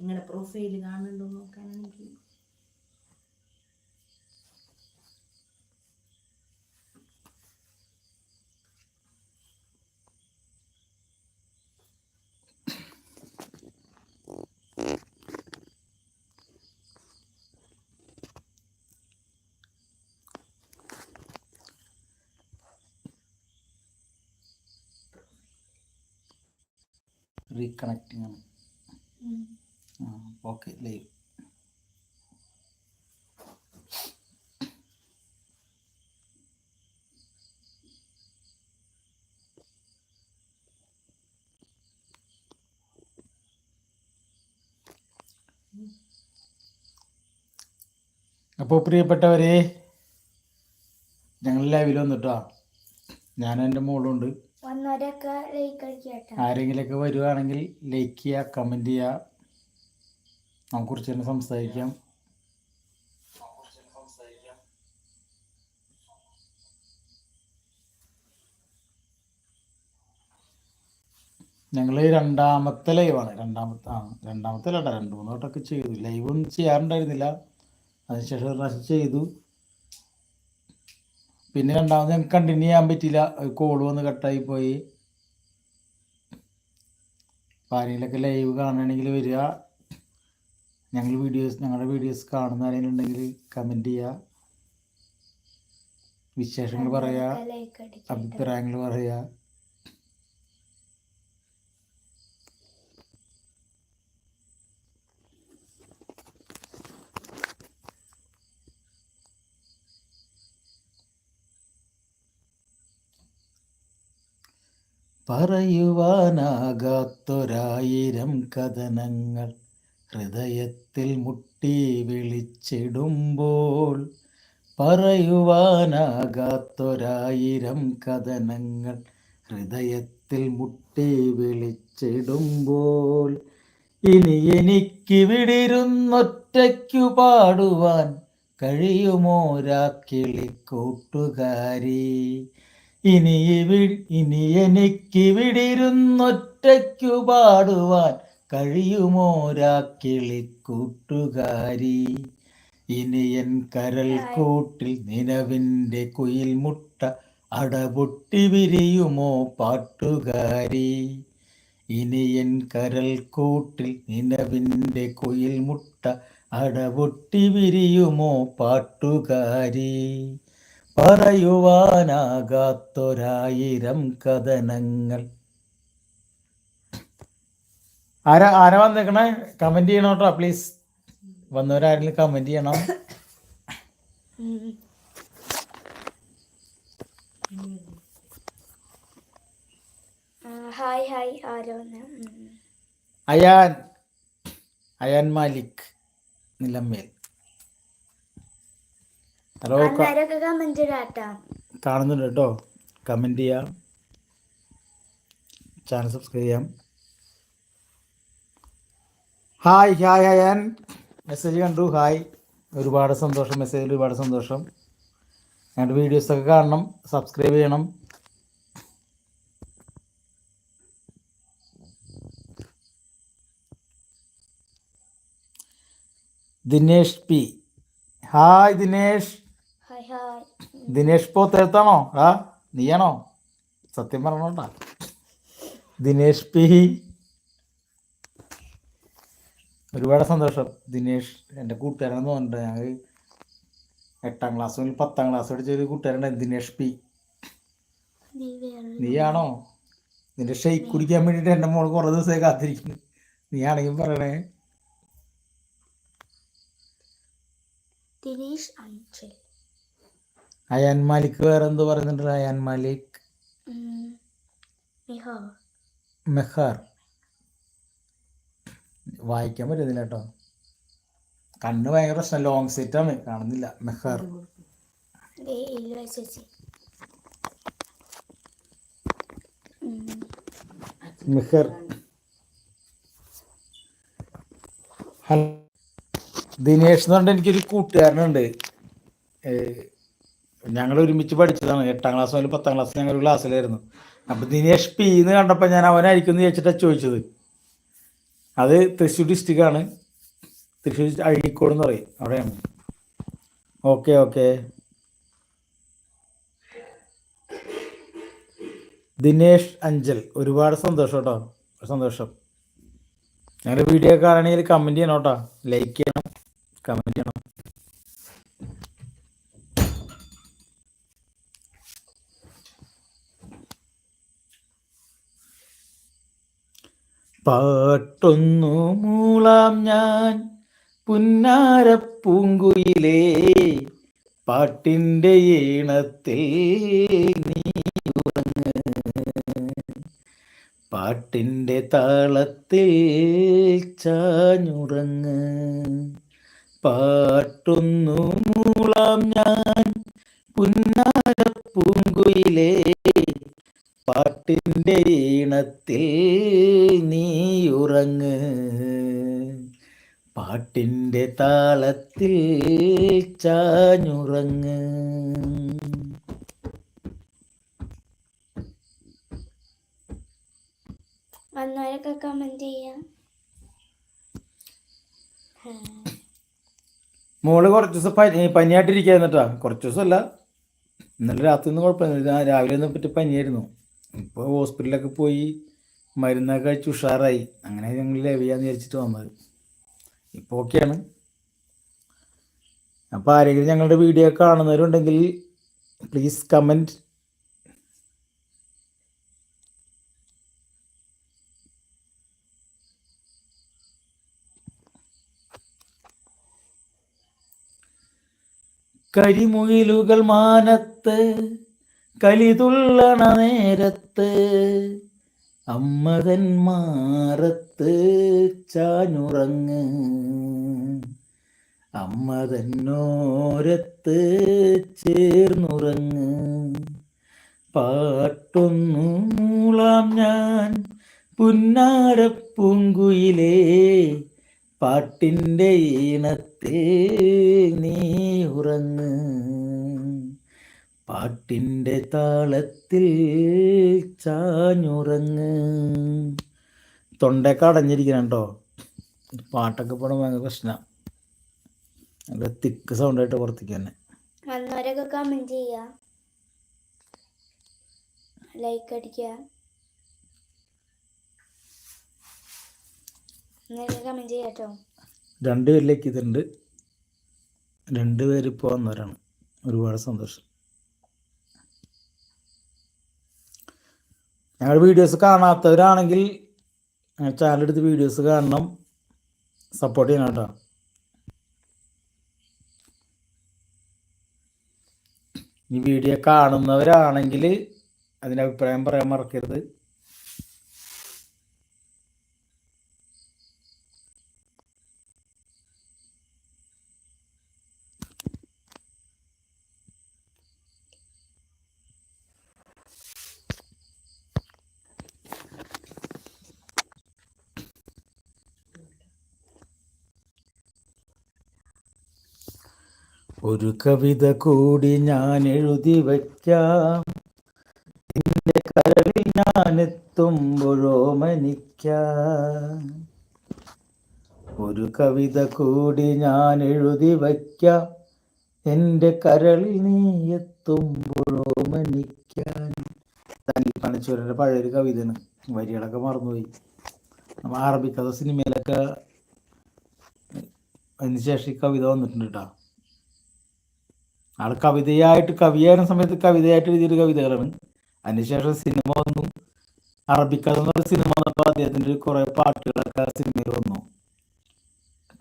നിങ്ങളുടെ പ്രൊഫൈൽ കാണുന്നുണ്ടോ നോക്കാനാണെങ്കിൽ. റീകണക്റ്റിംഗ് ആണ്. ഓക്കെ ലൈവ് അപ്പോൾ പ്രിയപ്പെട്ടവരെ ഞങ്ങൾ ലൈവിൽ വന്നിട്ടോ? ഞാനും എന്റെ മോളുണ്ട് ആരെങ്കിലൊക്കെ വരുവാണെങ്കിൽ ലൈക്ക് ചെയ്യുക കമന്റ് ചെയ്യുക. നമുക്ക് കുറച്ച് തന്നെ സംസാരിക്കാം. ഞങ്ങൾ രണ്ടാമത്തെ ലൈവാണ്. രണ്ടാമത്തെ ആ രണ്ടാമത്തെ അല്ല രണ്ട് മൂന്ന് വട്ടമൊക്കെ ചെയ്തു. ലൈവ് ഒന്നും ചെയ്യാറുണ്ടായിരുന്നില്ല. അതിനുശേഷം ഒരു പ്രാവശ്യം ചെയ്തു. പിന്നെ രണ്ടാമത് ഞങ്ങൾക്ക് കണ്ടിന്യൂ ചെയ്യാൻ പറ്റിയില്ല. കോൾ വന്ന് കട്ടായി പോയി. അപ്പോൾ ആരെങ്കിലുമൊക്കെ ലൈവ് കാണണമെങ്കിൽ വരിക. ഞങ്ങൾ വീഡിയോസ് ഞങ്ങളുടെ വീഡിയോസ് കാണുന്ന ആരെങ്കിലും ഉണ്ടെങ്കിൽ കമന്റ് ചെയ്യുക വിശേഷങ്ങൾ പറയുക അഭിപ്രായങ്ങൾ പറയുക പറയുവാനാകാത്തൊരായിരം കഥനങ്ങൾ. ഹൃദയത്തിൽ മുട്ടി വിളിച്ചിടുമ്പോൾ പറയുവാനാകാത്തൊരായിരം കഥനങ്ങൾ ഹൃദയത്തിൽ മുട്ടി വിളിച്ചിടുമ്പോൾ ഇനി എനിക്ക് വിടിരുന്നൊറ്റയ്ക്കു പാടുവാൻ കഴിയുമോ രാക്കിളി കൂട്ടുകാരി? ഇനി ഇനി എനിക്ക് വിടിരുന്നൊറ്റയ്ക്കു പാടുവാൻ കഴിയുമോ രാക്കിളി കൂട്ടുകാരി? ഇനി എൻ കരൽ കൂട്ടിൽ നിലവിന്റെ കുയിൽ മുട്ട അടപൊട്ടി വിരിയുമോ പാട്ടുകാരി? ഇനി എൻ കരൽ കൂട്ടിൽ നിലവിന്റെ കുയിൽ മുട്ട അടപൊട്ടി വിരിയുമോ പാട്ടുകാരി? പറയുവാനാകാത്തൊരായിരം കഥനങ്ങൾ ആരാ ആരാ വന്നേക്കണേ? കമന്റ് ചെയ്യണം കേട്ടോ പ്ലീസ് വന്നവരാരെങ്കിലും കമന്റ് ചെയ്യണം? Hi hi. ആരോ. അയാൻ. അയാൻ മാലിക്. നിലമ്മേൽ. ഹലോ കാണുന്നുണ്ട് കേട്ടോ. കമന്റ് ചെയ്യാം. ചാനൽ സബ്സ്ക്രൈബ് ചെയ്യാം. ഹായ് ഹായ് ഹായ് ഞാൻ മെസ്സേജ് കണ്ടു. ഹായ്. ഒരുപാട് സന്തോഷം മെസ്സേജിൽ ഒരുപാട് സന്തോഷം. ഞങ്ങളുടെ വീഡിയോസൊക്കെ കാണണം. സബ്സ്ക്രൈബ് ചെയ്യണം. Dinesh P. Hi Dinesh. Dinesh hi തേർത്താണോ ആ നീയാണോ? സത്യം പറഞ്ഞോട്ടാ ദിനേഷ് പി. ഒരുപാട് സന്തോഷം. ദിനേഷ് എന്റെ കൂട്ടുകാരനെന്ന് പറഞ്ഞിട്ട് ഞങ്ങൾ എട്ടാം ക്ലാസ് മുതൽ പത്താം ക്ലാസ് പഠിച്ച ഒരു കൂട്ടുകാരുണ്ട് ദിനേഷ് പി. നീയാണോ? നിന്റെ ഷെയ്ക്ക് കുടിക്കാൻ വേണ്ടിയിട്ട് എന്റെ മോൾ കുറേ ദിവസമായി കാത്തിരിക്കുന്നു. നീ ആണെങ്കിൽ പറയണേ. ദിനേഷ് അഞ്ചൽ അയാൻ മാലിക് വേറെ എന്തോ പറയുന്നുണ്ട് അയാൻ മാലിക്. മെഹാർ. വായിക്കാൻ പറ്റുന്നില്ല കേട്ടോ. കണ്ണ് ഭയങ്കര പ്രശ്നം. ലോങ് സെറ്റാണ് കാണുന്നില്ല. മെഹർ. മെഹർ. ദിനേഷ് എന്ന് പറഞ്ഞാൽ എനിക്കൊരു കൂട്ടുകാരനുണ്ട്. ഞങ്ങൾ ഒരുമിച്ച് പഠിച്ചതാണ്. എട്ടാം ക്ലാസ് മുതൽ പത്താം ക്ലാസ് ഞങ്ങൾ ക്ലാസ്സിലായിരുന്നു അപ്പൊ ദിനേഷ് പി എന്ന് കണ്ടപ്പോൾ ഞാൻ അവനായിരിക്കും എന്ന് ചോദിച്ചിട്ടാണ് ചോദിച്ചത്. അത് തൃശ്ശൂർ ഡിസ്ട്രിക്റ്റാണ് തൃശ്ശൂർ അഴീക്കോട് എന്ന് പറയും. അവിടെയാണ് ഓക്കെ ഓക്കെ ദിനേഷ് അഞ്ചൽ. ഒരുപാട് സന്തോഷം കേട്ടോ. സന്തോഷം. ഞങ്ങളുടെ വീഡിയോ കാണണമെങ്കിൽ കമന്റ് ചെയ്യണം കേട്ടോ. ലൈക്ക് ചെയ്യണം. കമന്റ് ചെയ്യണം. പാട്ടൊന്നു മൂളാം ഞാൻ പുന്നാരപ്പൂങ്കുയിലേ പാട്ടിന്റെ ഈണത്തിൽ നീ ഉറങ്ങ് പാട്ടിന്റെ താളത്തിൽ ചാഞ്ഞുറങ്ങ്. പാട്ടൊന്നു മൂളാം ഞാൻ പുന്നാരപ്പൂങ്കുയിലേ പാട്ടിന്റെ ഈണത്തിൽ നീ ഉറങ്ങ് പാട്ടിന്റെ താളത്തിൽ ചാഞ്ഞുറങ്ങ്. വന്നവരൊക്കെ കമന്റ് ചെയ്യാം. മോൾ കുറച്ച് ദിവസം പനി പനിയായിട്ടിരിക്കുകയായിരുന്നു കേട്ടോ കുറച്ച് ദിവസമല്ല. ഇന്നലെ രാത്രി ഒന്നും കുഴപ്പമില്ല. ഞാൻ രാവിലെ ഒന്നും പറ്റി പനിയായിരുന്നു. ഇപ്പോൾ ഹോസ്പിറ്റലിലൊക്കെ പോയി മരുന്നൊക്കെ കഴിച്ച് ഉഷാറായി. അങ്ങനെ ഞങ്ങൾ ലവിയാന്ന് വിചാരിച്ചിട്ട് വന്നത്. ഇപ്പോൾ ഓക്കെയാണ്. അപ്പോൾ ആരെങ്കിലും ഞങ്ങളുടെ വീഡിയോ കാണുന്നവരുണ്ടെങ്കിൽ പ്ലീസ് കമന്റ് കരിമുയിലുകൾ മാനത്ത് കലിതുള്ളണ നേരത്ത് അമ്മതൻ മാറത്ത് ചാഞ്ഞുറങ്ങ്. അമ്മതന്നോരത്ത് ചേർന്നുറങ്ങ്. പാട്ടൊന്നൂളാം ഞാൻ പുന്നാരപ്പൂങ്കുയിലേ പാട്ടിന്റെ ഈണത്തെ നീ ഉറങ്ങ്. പാട്ടിന്റെ താളത്തിൽ ചാഞ്ഞുറങ്ങ്. തൊണ്ടയൊക്കെ അടഞ്ഞിരിക്കണം കേട്ടോ പാട്ടൊക്കെ പോകണം ഭയങ്കര പ്രശ്നമാണ് നല്ല തിക്ക് സൗണ്ടായിട്ട് പുറത്തേക്ക് തന്നെ വന്നവരൊക്കെ ലൈക്ക് അടിക്കുക ഇന്നലെ കമന്റ് ചെയ്യാം കേട്ടോ രണ്ട് പേരിലേക്ക് ഇതുണ്ട് രണ്ട് പേര് ഇപ്പോൾ വന്നവരാണ്. ഒരുപാട് സന്തോഷം. ഞങ്ങളുടെ വീഡിയോസ് കാണാത്തവരാണെങ്കിൽ ചാനൽ എടുത്ത് വീഡിയോസ് കാണണം. സപ്പോർട്ട് ചെയ്യണം കേട്ടോ. ഈ വീഡിയോ കാണുന്നവരാണെങ്കിൽ അതിന്റെ അഭിപ്രായം പറയാൻ മറക്കരുത്. ഒരു കവിത കൂടി ഞാൻ എഴുതി വയ്ക്കാം. നിന്റെ കരളിൽ ഞാൻ എത്തുമ്പോഴോ മനിക്കാം. ഒരു കവിത കൂടി ഞാൻ എഴുതി വയ്ക്കാം. എന്റെ കരളിൽ നീ എത്തുമ്പോഴോ മനിക്കാൻ പണിച്ചൂരന്റെ പഴയൊരു കവിതയാണ്. വരികളൊക്കെ മറന്നുപോയി. നമ്മൾ അറബിക്കഥ സിനിമയിലൊക്കെ അതിന് ശേഷം ഈ കവിത വന്നിട്ടുണ്ട് കേട്ടോ. ആൾ കവിതയായിട്ട് കവിയായിരുന്ന സമയത്ത് കവിതയായിട്ട് എഴുതിയൊരു കവിതകളാണ്. അതിനുശേഷം സിനിമ വന്നു. അറബിക്കഥ എന്നൊരു സിനിമ വന്നപ്പോൾ അദ്ദേഹത്തിന്റെ കുറേ പാട്ടുകളൊക്കെ സിനിമയിൽ വന്നു.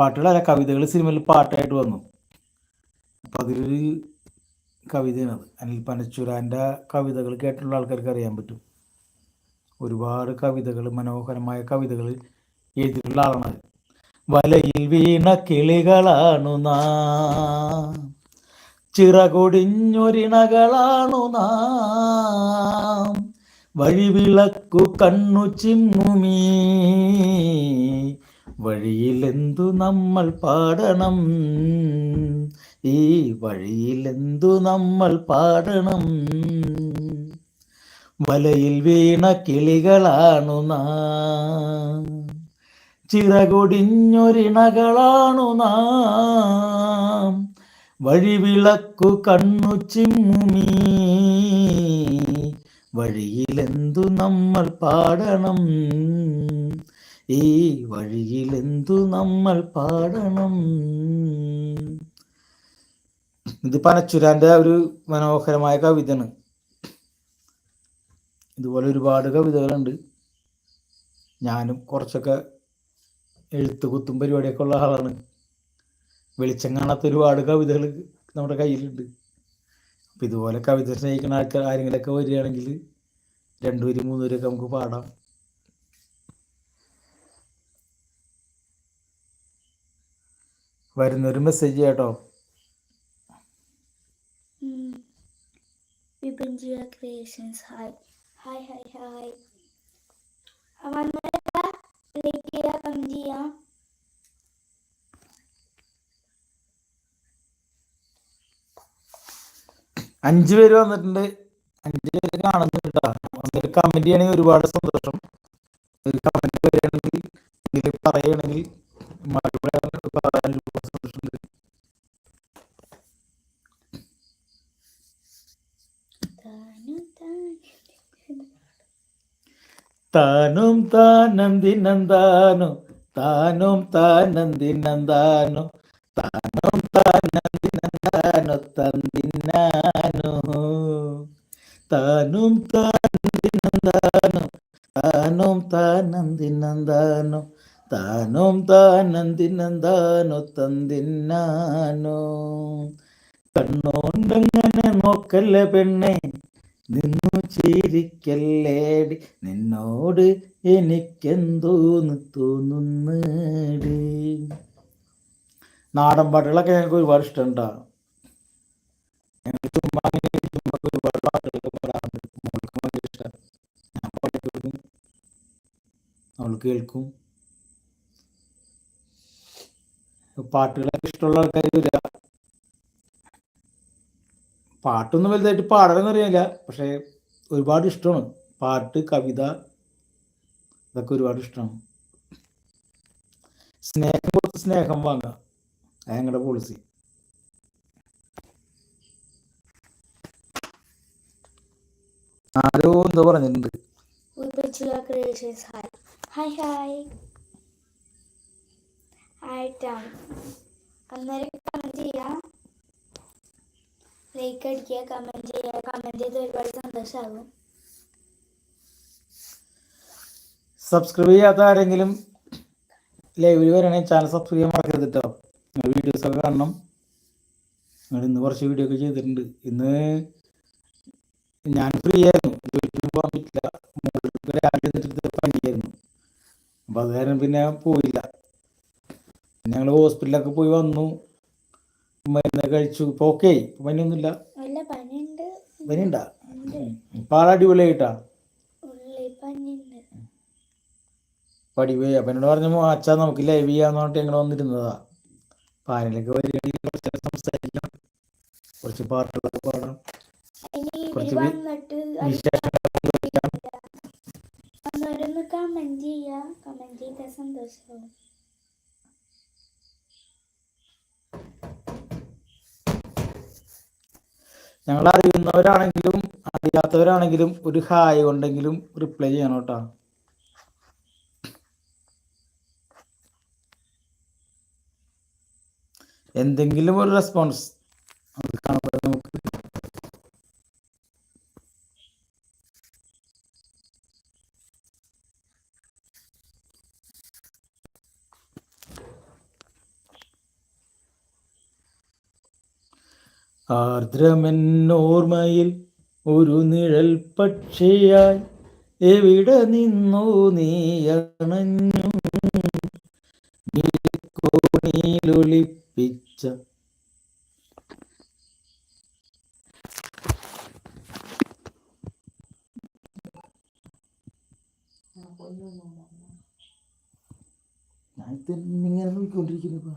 പാട്ടുകളല്ല കവിതകൾ സിനിമയിൽ പാട്ടായിട്ട് വന്നു. അപ്പോൾ അതിലൊരു കവിതയാണ് അത്. അനിൽ പനച്ചുരാന്റെ കവിതകൾ കേട്ടുള്ള ആൾക്കാർക്ക് അറിയാൻ പറ്റും. ഒരുപാട് കവിതകൾ മനോഹരമായ കവിതകൾ എഴുതിയിട്ടുള്ള ആളാണ്. വലയിൽ വീണ കിളികളാണു നാം. ചിറകൊടിഞ്ഞൊരിണകളാണു നാം. വഴിവിളക്കു കണ്ണു ചിമ്മുമീ. വഴിയിലെന്തു നമ്മൾ പാടണം? ഈ വഴിയിലെന്തു നമ്മൾ പാടണം? വലയിൽ വീണ കിളികളാണു നാം. ചിറകൊടിഞ്ഞൊരിണകളാണു നാം. വഴിവിളക്കു കണ്ണു ചിമ്മുമീ. വഴിയിലെന്തു നമ്മൾ പാടണം? ഈ വഴിയിലെന്തു നമ്മൾ പാടണം? ഇത് പനച്ചുരാന്റെ ഒരു മനോഹരമായ കവിതയാണ്. ഇതുപോലെ ഒരുപാട് കവിതകളുണ്ട്. ഞാനും കുറച്ചൊക്കെ എഴുത്ത് കുത്തും പരിപാടിയൊക്കെ ഉള്ള ആളാണ്. വെളിച്ചം കാണാത്ത ഒരുപാട് കവിതകൾ നമ്മുടെ കയ്യിലുണ്ട്. അപ്പം ഇതുപോലെ കവിത സ്നേഹിക്കുന്ന ആൾക്കാർ ആരെങ്കിലൊക്കെ വരികയാണെങ്കിൽ രണ്ടുപേരും മൂന്നുപേരൊക്കെ നമുക്ക് പാടാം. വരുന്നൊരു മെസ്സേജ് കേട്ടോ. ഉം. Vipin Jiya Creations. Hi. Hi hi hi. Like ചെയ്യുക കമന്റ് ചെയ്യുക അഞ്ചു പേര് വന്നിട്ടുണ്ട്. അഞ്ചു പേര് കാണുന്നുണ്ട് ഒരു കമന്റ് ചെയ്യണമെങ്കിൽ ഒരുപാട് സന്തോഷം. ഒരു കമന്റ് വരികയാണെങ്കിൽ ഇതിൽ പറയുകയാണെങ്കിൽ മറുപടി പറയാൻ ഒരുപാട് സന്തോഷമുണ്ട്. താനു താനന്ദിനന്ദാനോ താനും താനന്ദിനന്ദാനോ താനും താനന്ദിനന്ദാനോ തന്ദിനാനോ താനും താനന്ദിനന്ദാനോ താനും താനന്ദിനന്ദാനോ താനും താനന്ദിനന്ദാനോ തന്ദിനാനോ കണ്ണോണ്ടങ്ങനെ നോക്കല്ലേ പെണ്ണെ നിന്നു ചിരിക്കല്ലേടി നിന്നോട് എനിക്കെന്തോന്ന് തോന്നുന്നേടി. നാടൻ പാട്ടുകളൊക്കെ ഞങ്ങൾക്ക് ഒരുപാട് ഇഷ്ടമുണ്ടാ ഞങ്ങൾ ചുമ്മാ ഒരുപാട് പാട്ടുകളൊക്കെ പാടാറുണ്ട് മോൾക്ക് ഭയങ്കര ഇഷ്ടം ഞാൻ പാടിക്കൊടുക്കും അവൾ കേൾക്കും പാട്ടുകളൊക്കെ ഇഷ്ടമുള്ള ആൾക്കാർ വരിക. പാട്ടൊന്നും വലുതായിട്ട് പാടാനൊന്നും അറിയില്ല പക്ഷേ ഒരുപാട് ഇഷ്ടമാണ്. പാട്ട് കവിത ഇതൊക്കെ ഒരുപാട് ഇഷ്ടമാണ്. സ്നേഹം കൊടുത്ത് സ്നേഹം വാങ്ങുക. അത് ഞങ്ങളുടെ പോളിസി ആരോ എന്തോ പറഞ്ഞിട്ടുണ്ട്. Hi hi. ആയിട്ടാണ് അന്നേരം കമന്റ് ചെയ്യുക ലൈക്ക് അടിക്കുക കമന്റ് ചെയ്യുക. കമന്റ് ചെയ്ത് ഒരുപാട് സന്തോഷമാകും സബ്സ്ക്രൈബ് ചെയ്യാത്ത ആരെങ്കിലും ലൈവിൽ വരണേ ചാനൽ സബ്സ്ക്രൈബ് ചെയ്യാൻ മറക്കരുത് കേട്ടോ നിങ്ങൾ വീഡിയോസ് ഒക്കെ കാണണം. നിങ്ങൾ ഇന്ന് കുറച്ച് വീഡിയോ ഒക്കെ ചെയ്തിട്ടുണ്ട്. ഇന്ന് ഞാൻ ഫ്രീ ആയിരുന്നു. പോകാൻ പറ്റില്ല മോൾക്ക് രാവിലെ എന്നിട്ട് പനിയായിരുന്നു. അപ്പോൾ അത് കാരണം പിന്നെ പോയില്ല. ഞങ്ങൾ ഹോസ്പിറ്റലിലൊക്കെ പോയി വന്നു. മരുന്ന് കഴിച്ചു. ഇപ്പൊ ഓക്കെ പനിയൊന്നുമില്ല. പനിയുണ്ട്. ആൾ അടിപൊളിയായിട്ടാ? പടിപോയി അപ്പൊ എന്നോട് പറഞ്ഞു അച്ഛാ നമുക്ക് ലൈവ് ചെയ്യാന്ന് പറഞ്ഞിട്ട് ഞങ്ങൾ വന്നിരുന്നതാ. പാനലൊക്കെ വരികയാണെങ്കിൽ കുറച്ച് സംസാരിക്കണം. സംസാരിക്കാം കുറച്ച് പാട്ടുകളൊക്കെ പാടാം കുറച്ച് വിശേഷങ്ങളൊക്കെ പങ്കുവയ്ക്കാം. വന്നവരൊന്ന് കമന്റ് ചെയ്യുക കമന്റ് ചെയ്താൽ സന്തോഷമാകും ഞങ്ങൾ അറിയുന്നവരാണെങ്കിലും അറിയാത്തവരാണെങ്കിലും ഒരു ഹായ് ഉണ്ടെങ്കിലും റിപ്ലൈ ചെയ്യണം കേട്ടോ. എന്തെങ്കിലും ഒരു റെസ്പോൺസ് അത് കാണുമ്പോൾ നമുക്ക് ആർദ്രമെന്നോർമ്മയിൽ ഒരു നിഴൽ പക്ഷിയായി എവിടെ നിന്നോ നീ അണഞ്ഞു ഞാൻ ഇങ്ങനെ നോക്കിക്കൊണ്ടിരിക്കുന്നു